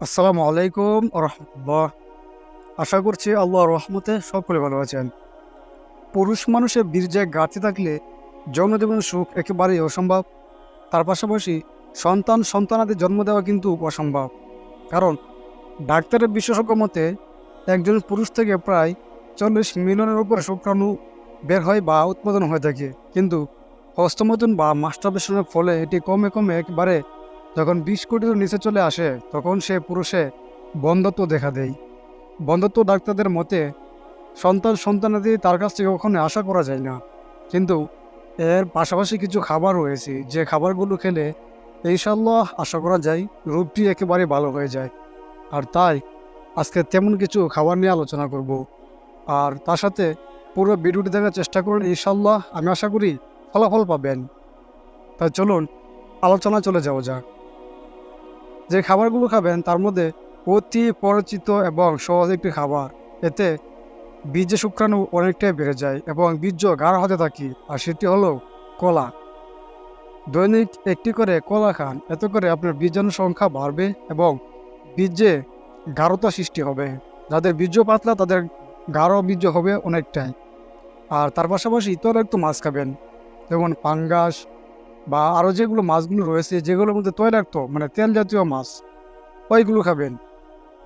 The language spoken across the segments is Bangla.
আসসালামু আলাইকুম রহমতুল্লাহ। আশা করছি আল্লাহর রহমতে সকলে ভালো আছেন। পুরুষ মানুষের বীর্যে ঘাটতি থাকলে যৌনজীবন সুখ একেবারেই অসম্ভব। তার পাশাপাশি সন্তান সন্তানাদি জন্ম দেওয়া কিন্তু অসম্ভব। কারণ ডাক্তারের বিশেষজ্ঞ মতে, একজন পুরুষ থেকে প্রায় চল্লিশ মিলিয়নের উপরে শুক্রাণু বের হয় বা উৎপাদন হয়ে থাকে। কিন্তু হস্তমতন বা মাস্টারবেশনের ফলে এটি কমে কমে একবারে যখন বিশ কোটির নিচে চলে আসে, তখন সে পুরুষে বন্ধত্ব দেখা দেয়। বন্ধত্ব ডাক্তারদের মতে, সন্তান সন্তানাদি তার কাছ থেকে কখনো আশা করা যায় না। কিন্তু এর পাশাপাশি কিছু খাবার রয়েছে, যে খাবারগুলো খেলে ইনশাল্লাহ আশা করা যায় রূপটি একেবারে ভালো হয়ে যায়। আর তাই আজকে তেমন কিছু খাবার নিয়ে আলোচনা করব। আর তার সাথে পুরো ভিডিওটি দেখার চেষ্টা করুন ইনশাল্লাহ আমি আশা করি ফলাফল পাবেন। তাই চলুন, আলোচনা চলে যাওয়া যাক। যে খাবারগুলো খাবেন তার মধ্যে অতি পরিচিত এবং সহজ একটি খাবার। এতে বীর্য শুক্রাণু অনেকটাই বেড়ে যায় এবং বীর্য গাঢ় হতে থাকি, আর সেটি হলো কলা। দৈনিক একটি করে কলা খান, এতে করে আপনার বীর্যাণু সংখ্যা বাড়বে এবং বীর্যে গাঢ়তা সৃষ্টি হবে। যাদের বীর্য পাতলা, তাদের গাঢ় বীর্য হবে অনেকটাই। আর তার পাশাপাশি ইতর একটু মাছ খাবেন, যেমন পাঙ্গাস বা আরও যেগুলো মাছগুলো রয়েছে, যেগুলোর মধ্যে তৈলাক্ত মানে তেল জাতীয় মাছ, ওইগুলো খাবেন।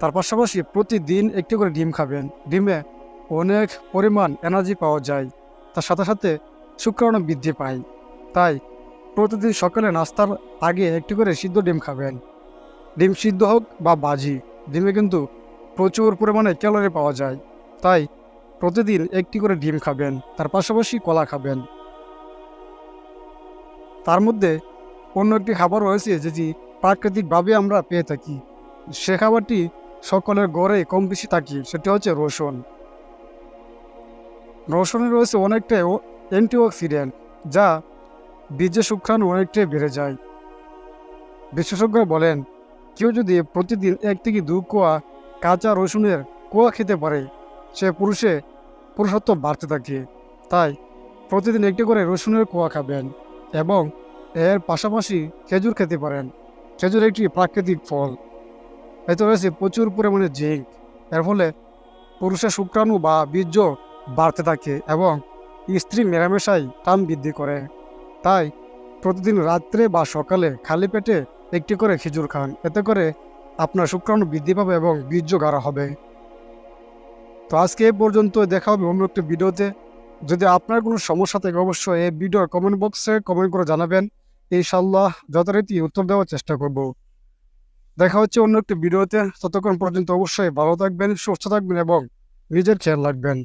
তার পাশাপাশি প্রতিদিন একটি করে ডিম খাবেন। ডিমে অনেক পরিমাণ এনার্জি পাওয়া যায়। তার সাথে সাথে শুক্রাণু বৃদ্ধি পায়। তাই প্রতিদিন সকালে নাস্তার আগে একটি করে সিদ্ধ ডিম খাবেন। ডিম সিদ্ধ হোক বা বাজি ডিমে কিন্তু প্রচুর পরিমাণে ক্যালোরি পাওয়া যায়। তাই প্রতিদিন একটি করে ডিম খাবেন। তার পাশাপাশি কলা খাবেন। তার মধ্যে অন্য একটি খাবার রয়েছে যেটি প্রাকৃতিকভাবে আমরা পেয়ে থাকি। সে খাবারটি সকলের গড়ে কম বেশি থাকি, সেটি হচ্ছে রসুন। রসুনে রয়েছে অনেকটাই অ্যান্টিঅক্সিডেন্ট, যা বীর্য শুক্রাণু অনেকটাই বেড়ে যায়। বিশেষজ্ঞরা বলেন, কেউ যদি প্রতিদিন এক থেকে দু কোয়া কাঁচা রসুনের কোয়া খেতে পারে, সে পুরুষে পুরুষত্ব বাড়তে থাকে। তাই প্রতিদিন একটি করে রসুনের কোয়া খাবেন। এবং এর পাশাপাশি খেজুর খেতে পারেন। খেজুর একটি প্রাকৃতিক ফল। এতে রয়েছে প্রচুর পরিমাণে জিঙ্ক। এর ফলে পুরুষের শুক্রাণু বা বীর্য বাড়তে থাকে এবং স্ত্রী মেরামেশাই টান বৃদ্ধি করে। তাই প্রতিদিন রাত্রে বা সকালে খালি পেটে একটি করে খেজুর খান। এতে করে আপনার শুক্রাণু বৃদ্ধি পাবে এবং বীর্য গাঢ় হবে। তো আজকে এ পর্যন্ত দেখা হবে অন্য একটি ভিডিওতে। যদি আপনার কোনো সমস্যা থাকে, অবশ্যই এই ভিডিওর কমেন্ট বক্সে কমেন্ট করে জানাবেন। ইনশাল্লাহ যথারীতি উত্তর দেওয়ার চেষ্টা করব। দেখা হচ্ছে অন্য একটি ভিডিওতে। ততক্ষণ পর্যন্ত অবশ্যই ভালো থাকবেন, সুস্থ থাকবেন এবং নিজের খেয়াল রাখবেন।